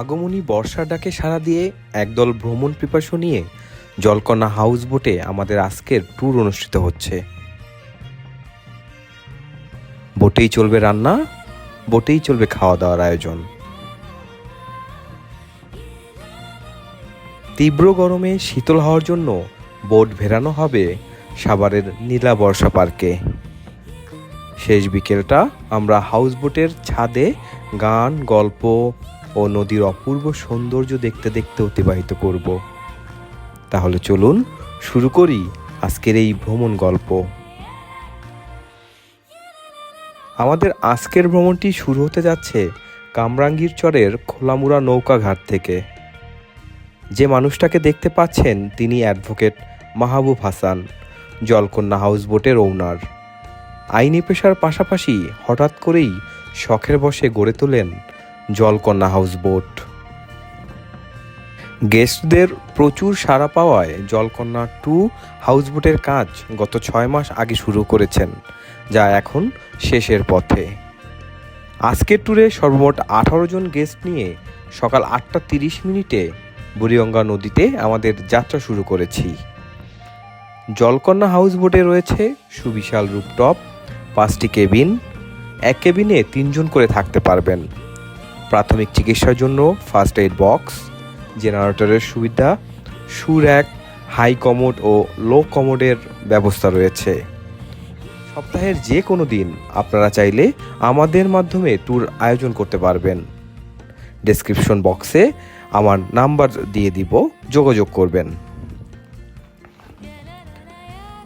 আগমনী বর্ষার ডাকে সাড়া দিয়ে একদল ভ্রমণ পিপাসু নিয়ে জলকন্যা হাউস বোটে আমাদের আজকের ট্যুর অনুষ্ঠিত হচ্ছে। বোটেই চলবে রান্না, বোটেই চলবে খাওয়া দাওয়ার আয়োজন। তীব্র গরমে শীতল হওয়ার জন্য বোট ভেড়ানো হবে সাভারের নীলা বর্ষা পার্কে। শেষ বিকেলটা আমরা হাউস বোটের ছাদে গান, গল্প ও নদীর অপূর্ব সৌন্দর্য দেখতে দেখতে অতিবাহিত করব। তাহলে চলুন শুরু করি আজকের এই ভ্রমণ গল্প। আমাদের আজকের ভ্রমণটি শুরু হতে যাচ্ছে কামরাঙ্গীর চরের খোলামুড়া নৌকাঘাট থেকে। যে মানুষটাকে দেখতে পাচ্ছেন তিনি অ্যাডভোকেট মাহবুব হাসান, জলকন্যা হাউস বোটের ওনার। আইনি পেশার পাশাপাশি হঠাৎ করেই শখের বসে গড়ে তোলেন জলকন্যা হাউস বোট গেস্টদের প্রচুর সাড়া পাওয়ায় জলকন্যা টু হাউসবোটের কাজ গত ছয় মাস আগে শুরু করেছেন, যা এখন শেষের পথে। আজকের ট্যুরে সর্বমোট আঠারো জন গেস্ট নিয়ে সকাল আটটা তিরিশ মিনিটে বুড়িগঙ্গা নদীতে আমাদের যাত্রা শুরু করেছি। জলকন্যা হাউস বোটে রয়েছে সুবিশাল রুপটপ পাঁচটি কেবিন, এক কেবিনে তিনজন করে থাকতে পারবেন। প্রাথমিক চিকিৎসার জন্য ফার্স্ট এইড বক্স জেনারেটরের সুবিধা সুর্যাক হাই কমোড ও লো কমোডের ব্যবস্থা রয়েছে। সপ্তাহের যে কোনো দিন আপনারা চাইলে আমাদের মাধ্যমে ট্যুর আয়োজন করতে পারবেন। ডেসক্রিপশন বক্সে আমার নাম্বার দিয়ে দিব, যোগাযোগ করবেন।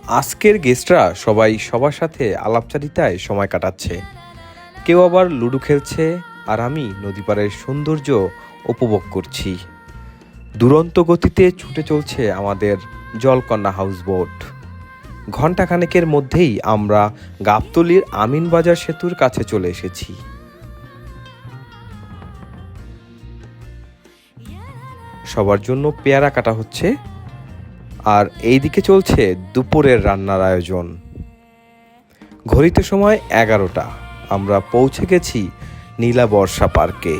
আজকের গেস্টরা সবাই সবার সাথে আলাপচারিতায় সময় কাটাচ্ছে। কেউ আবার লুডো খেলছে আর আমি নদীপাড়ের সৌন্দর্য উপভোগ করছি। দুরন্ত গতিতে ছুটে চলছে আমাদের জলকন্যা হাউস বোট ঘণ্টাখানেকের মধ্যেই আমরা গাবতলির আমিনবাজার সেতুর কাছে চলে এসেছি। সবার জন্য পেয়ারা কাটা হচ্ছে আর এইদিকে চলছে দুপুরের রান্নার আয়োজন। ঘড়িতে সময় এগারোটা। আমরা পৌঁছে গেছি নীলা বর্ষা পার্কে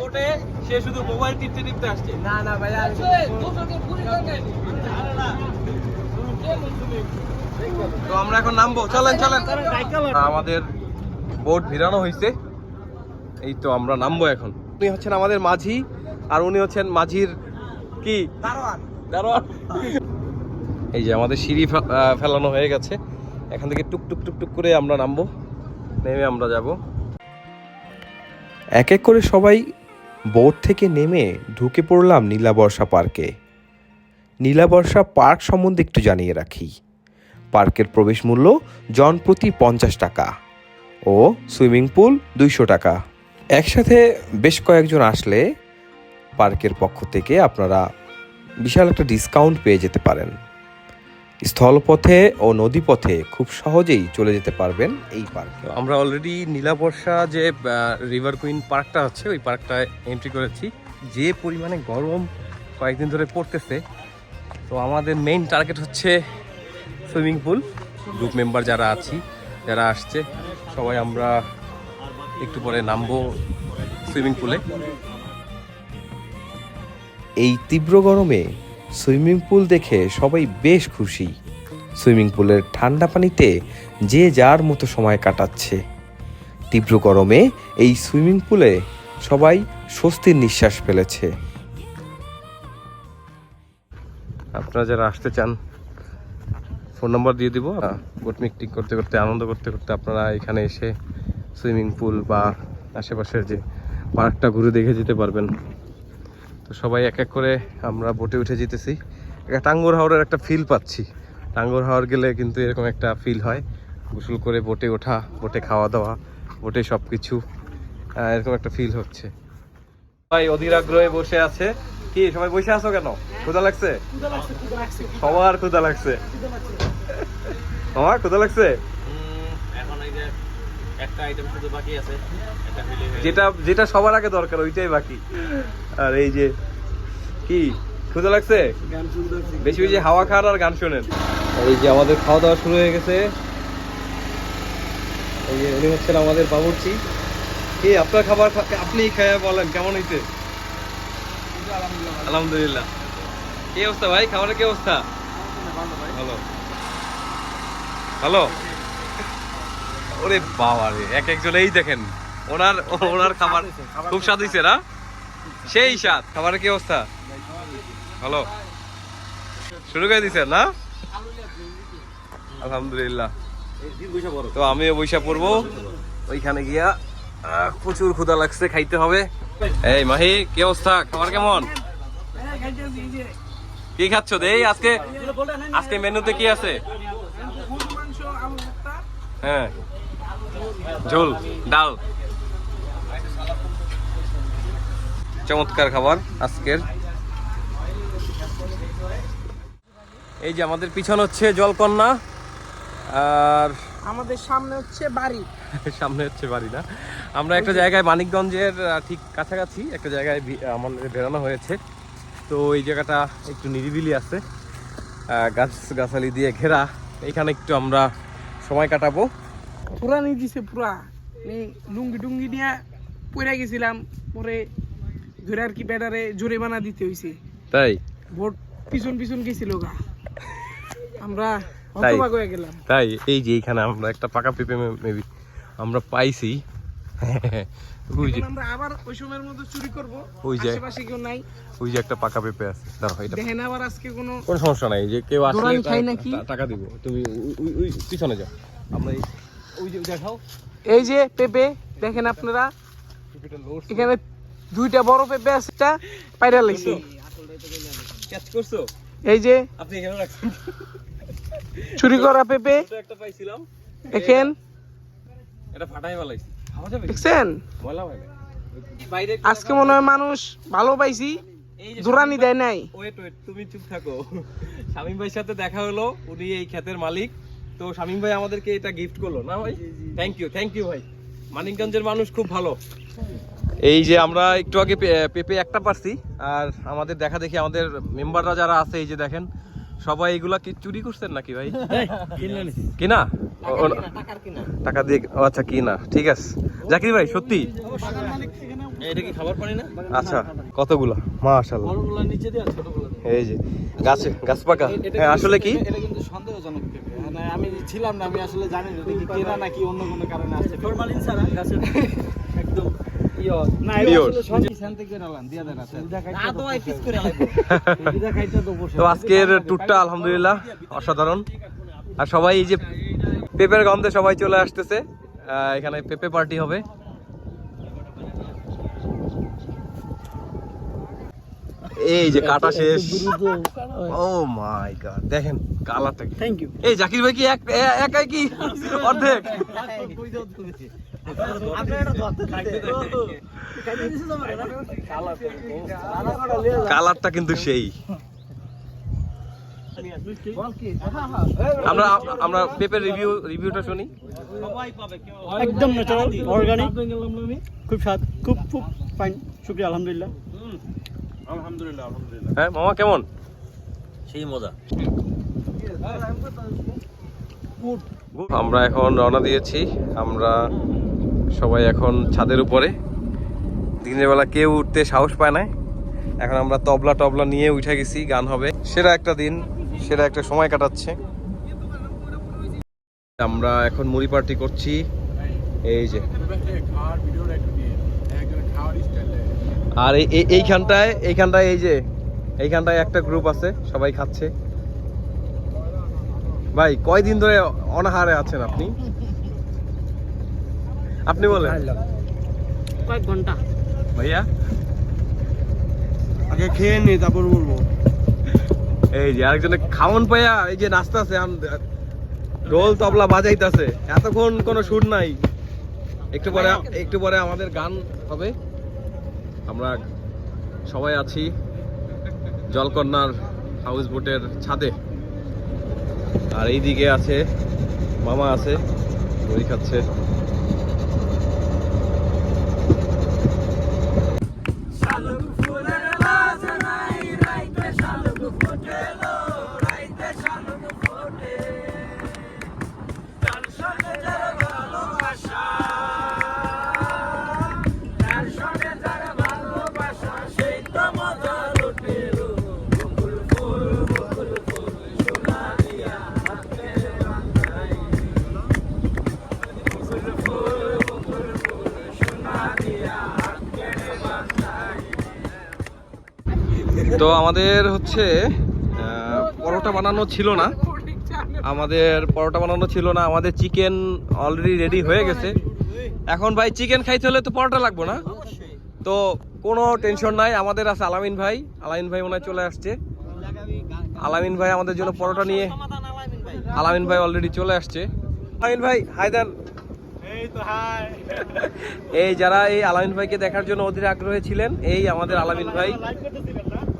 বোটে সে শুধু মোবাইল টিপতে টিপতে আসছে। না না ভাই তো আমরা এখন নামবো। চলেন চলেন। আমাদের বোট ভিড়ানো হয়েছে এই তো আমরা নামবো এখন। উনি হচ্ছেন আমাদের মাঝি আর উনি হচ্ছেন মাঝির কি? এই যে আমাদের সিঁড়ি ফেলানো হয়ে গেছে। এখান থেকে টুক টুক টুক টুক করে আমরা নামবো। নেমে আমরা যাব। এক এক করে সবাই বোট থেকে নেমে ঢুকে পড়লাম নীলাবর্ষা পার্কে। নীলাবর্ষা পার্ক সম্বন্ধে একটু জানিয়ে রাখি। পার্কের প্রবেশ মূল্য জন প্রতি পঞ্চাশ টাকা ও সুইমিং পুল দুইশো টাকা। একসাথে বেশ কয়েকজন আসলে পার্কের পক্ষ থেকে আপনারা বিশাল একটা ডিসকাউন্ট পেয়ে যেতে পারেন। স্থলপথে ও নদীপথে খুব সহজেই চলে যেতে পারবেন এই পার্কে। আমরা অলরেডি নীলাবর্ষা যে রিভার কুইন পার্কটা আছে ওই পার্কটায় এন্ট্রি করেছি। যে পরিমাণে গরম কয়েকদিন ধরে পড়তেছে তো আমাদের মেইন টার্গেট হচ্ছে সুইমিং পুল গ্রুপ মেম্বার যারা আছি যারা আসছে সবাই আমরা একটু পরে নামবো সুইমিং পুলে এই তীব্র গরমে সুইমিং পুল দেখে সবাই বেশ খুশি। সুইমিং পুলের ঠান্ডা পানিতে যে যার মতো সময় কাটাচ্ছে। তীব্র গরমে এই সুইমিং পুলে সবাই স্বস্তির নিঃশ্বাস ফেলেছে। আপনারা যারা আসতে চান ফোন নাম্বার দিয়ে দিব। বোট মিকটিক করতে করতে আনন্দ করতে করতে আপনারা এখানে এসে সুইমিং পুল বা আশেপাশের যে পার্কটা ঘুরে দেখে যেতে পারবেন। তো সবাই এক এক করে আমরা বোটে উঠে যেতেছি। একটা টাঙ্গুর হাওড়ের একটা ফিল পাচ্ছি। টাঙ্গুর হাওড় গেলে কিন্তু এরকম একটা ফিল হয়। গোসল করে বোটে ওঠা বোটে খাওয়া দাওয়া বোটে সব কিছু এরকম একটা ফিল হচ্ছে। সবাই অধীর আগ্রহে বসে আছে। কি সবাই বসে আছো কেন? ক্ষুধা লাগছে? সবার ক্ষুধা লাগছে। আমার ক্ষুধা লাগছে? একটা আইটেম শুধু বাকি আছে এটা হইলে যেটা যেটা সবার আগে দরকার ওইটাই বাকি। আর এই যে কি? ক্ষুধা লাগছে? গান বেশি বেশি হাওয়া খান আর গান শোনেন। এই যে আমাদের খাওয়া দাওয়া শুরু হয়ে গেছে। এই যে উনি হচ্ছেন আমাদের বাবুর্চি। এই আপনার খাবার আপনি খেয়ে বলেন কেমন হয়েছে আলহামদুলিল্লাহ। কি অবস্থা ভাই? খাবারের কি অবস্থা? ভালো। ভালো? ওরে বাবা রে এক একজন এই দেখেন ওনার ওনার খাবার খুব স্বাদ হয়েছে না? সেই স্বাদ খাবারের কি অবস্থা? ভালো। শুরু করে দিছেন না? আলহামদুলিল্লাহ। তো আমিও বৈশা পড়ব। ওইখানে গিয়া প্রচুর ক্ষুধা লাগছে খাইতে হবে। এই মাহি কি অবস্থা? খাবার কেমন? কি খাচ্ছ? দেই আজকে আজকে মেনুতে কি আছে? হ্যাঁ। ঝোল ডাল। চমৎকার খাবার আজকের। এই যে আমাদের পিছন হচ্ছে জলকন্যা আর আমাদের সামনে হচ্ছে বাড়ি। সামনে হচ্ছে বাড়ি না। আমরা একটা জায়গায় মানিকগঞ্জের ঠিক কাছাকাছি একটা জায়গায় আমাদের বেরোনো হয়েছে। তো এই জায়গাটা একটু নিরিবিলি আছে। গাছ গাছালি দিয়ে ঘেরা। এখানে একটু আমরা সময় কাটাবো। পুরা নিয়ে দিছে পুরা। লুঙ্গি টুঙ্গি নিয়ে পড়ে গেছিলাম পরে ধরে আর কি ব্যাটারে জরিমানা দিতে হইছে। তাই? ভোট পিছন পিছন গেছিল গা। আমরা? হতবাক হয়ে গেলাম। তাই এই যে আমরা একটা পাকা পেঁপে মেবি আমরা পাইছি। ওই যে আমরা আবার ওই সময়ের মতো চুরি করব। ওই যে। আশেপাশে কেউ নাই। ওই যে একটা পাকা পেঁপে আছে। দাঁড়াও এটা দেখেন আবার আজকে কোনো কোনো সমস্যা নাই। যে কেউ আসলে টাকা দিব। তুমি ওই- পিছনে যাও। আমরা ওই যে দেখাও। এই যে পেঁপে দেখেন আপনারা। এখানে দুইটা বড় পেঁপে আছে একটা লাগছে। ক্যাচ করছ? এই যে আপনি এখানে রাখছেন। চুরি করা পেঁপে। একটা পাইছিলাম। দেখেন। এটা ফাটাই ফেলাইছি। দেখছেন? ময়লা আজকে মনে হয় মানুষ ভালো পাইছি যে দেয় নাই। ওয়েট ওয়েট তুমি চুপ থাকো। শামিম ভাইয়ের সাথে দেখা হলো উনি এই ক্ষেতের মালিক। তো শামিম ভাই আমাদেরকে এটা গিফট করল না ভাই? থ্যাংক ইউ থ্যাংক ইউ ভাই। মানিকগঞ্জের মানুষ খুব ভালো। এই যে আমরা একটু আগে পে- পেঁপে একটা পারছি আর আমাদের দেখা দেখি আমাদের মেম্বাররা যারা আছে এই যে দেখেন সবাই এগুলা কি চুরি করছেন নাকি ভাই? কিনা টাকা দিয়ে ও আচ্ছা কিনা। ঠিক আছে। জাকির ভাই সত্যি? এটা কি খাবার পানি না? আচ্ছা কতগুলা? মাশাআল্লাহ। বড়গুলো নিচে দিয়ে আর ছোটগুলো এই যে গাছে গাছ পাকা? হ্যাঁ আসলে কি? এটা কিন্তু সন্দেহজনক মানে আমি ছিলাম না আমি আসলে জানি না কি কেনা নাকি অন্য কোনো কারণে আসছে ফরমালিন ছাড়া গাছের একদম ইয়ে। তো আজকের ট্যুরটা আলহামদুলিল্লাহ অসাধারণ। আর সবাই এই যে পেঁপের গন্ধে সবাই চলে আসতেছে। আহ, এখানে পেঁপে পার্টি হবে। এই যে কাটা শেষ। ও মাই গড দেখেন কালারটা থ্যাংক ইউ এই জাকির ভাই কি এক একাই কি? অর্ধেক। কালারটা কিন্তু সেই। আমরা আমরা পেপের রিভিউ রিভিউটা শুনি। একদম ন্যাচারাল অর্গানিক খুব স্বাদ খুব খুব ফাইন শুক্রিয়া আলহামদুলিল্লাহ। হ্যাঁ মামা কেমন? সেই মজা। আমরা এখন রওনা দিয়েছি। আমরা সবাই এখন ছাদের উপরে। দিনের বেলা কেউ উঠতে সাহস পায় না এখন আমরা তবলা টবলা নিয়ে উঠে গেছি গান হবে। সেরা একটা দিন সেরা একটা সময় কাটাচ্ছে। আমরা এখন মুড়ি পার্টি করছি। এই যে। আর এই- এই- এইখানটায় এইখানটায় এই যে এইখানটায় একটা গ্রুপ আছে সবাই খাচ্ছে। ভাই কয়দিন ধরে অনাহারে আছেন আপনি? আপনি বলেন। কয়েক ঘণ্টা। ভাইয়া? আগে খেয়ে নি তারপর বলব। এই যে আরেকজনে খাওন পাইয়া এই যে নাস্তা আছে রোল তবলা বাজাইতাছে। এতক্ষণ কোনো সুর নাই। একটু পরে একটু পরে আমাদের গান হবে। আমরা সবাই আছি জলকন্যার হাউস বোটের ছাদে। আর এইদিকে আছে মামা আছে বই খাচ্ছে। আমাদের হচ্ছে পরোটা বানানো ছিল না। আমাদের পরোটা বানানো ছিল না, আমাদের চিকেন অলরেডি রেডি হয়ে গেছে। এখন ভাই চিকেন খাইতে হলে তো পরোটা লাগবো না। তো কোনো টেনশন নাই, আমাদের আছে আলামিন ভাই। আলামিন ভাই হয় চলে আসছে। আলামিন ভাই আমাদের জন্য পরোটা নিয়ে, আলামিন ভাই অলরেডি চলে আসছে। আলামিন ভাই হাই দেন এই যারা এই আলামিন ভাইকে দেখার জন্য অধীর আগ্রহী ছিলেন, এই আমাদের আলামিন ভাই।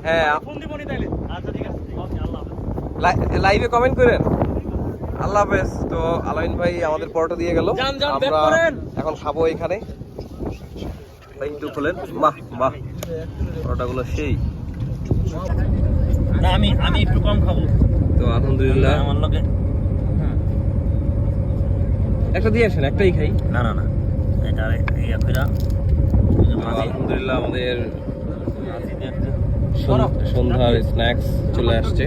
হ্যাঁ। লাই- লাইভে কমেন্ট করেন। আল্লাহ হাফেজ। তো আলামিন ভাই আমাদের পরোটা দিয়ে গেল। আমরা এখন খাব এখানে। একটু খোলেন। বাহ বাহ। পরোটাগুলো সেই। আমি আমি একটু কম খাব। তো আলহামদুলিল্লাহ। আমার লোকে একটা দিয়ে আসেন একটাই খাই। না না না। এটা ইয়া কইরা আলহামদুলিল্লাহ আমাদের সন্ধ্যার স্ন্যাক্স চলে আসছে।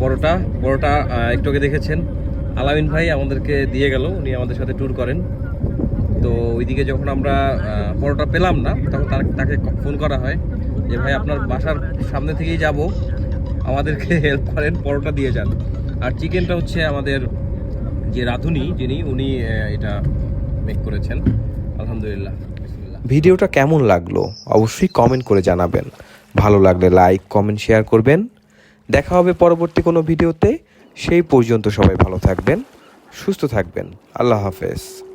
পরোটা পরোটা একটু আগে দেখেছেন। আলামিন ভাই আমাদেরকে দিয়ে গেল, উনি আমাদের সাথে ট্যুর করেন। তো ওইদিকে যখন আমরা পরোটা পেলাম না, তখন তার তাকে ফোন করা হয় যে, ভাই, আপনার বাসার সামনে থেকেই যাব। আমাদেরকে হেল্প করেন, পরোটা দিয়ে যান। আর চিকেনটা হচ্ছে আমাদের যে রাঁধুনি, যিনি, উনি এটা মেক করেছেন। আলহামদুলিল্লাহ ভিডিওটা কেমন লাগল? অবশ্যই কমেন্ট করে জানাবেন। ভালো লাগলে লাইক কমেন্ট শেয়ার করবেন। দেখা হবে পরবর্তী কোনো ভিডিওতে। সেই পর্যন্ত সবাই ভালো থাকবেন, সুস্থ থাকবেন। আল্লাহ হাফেজ।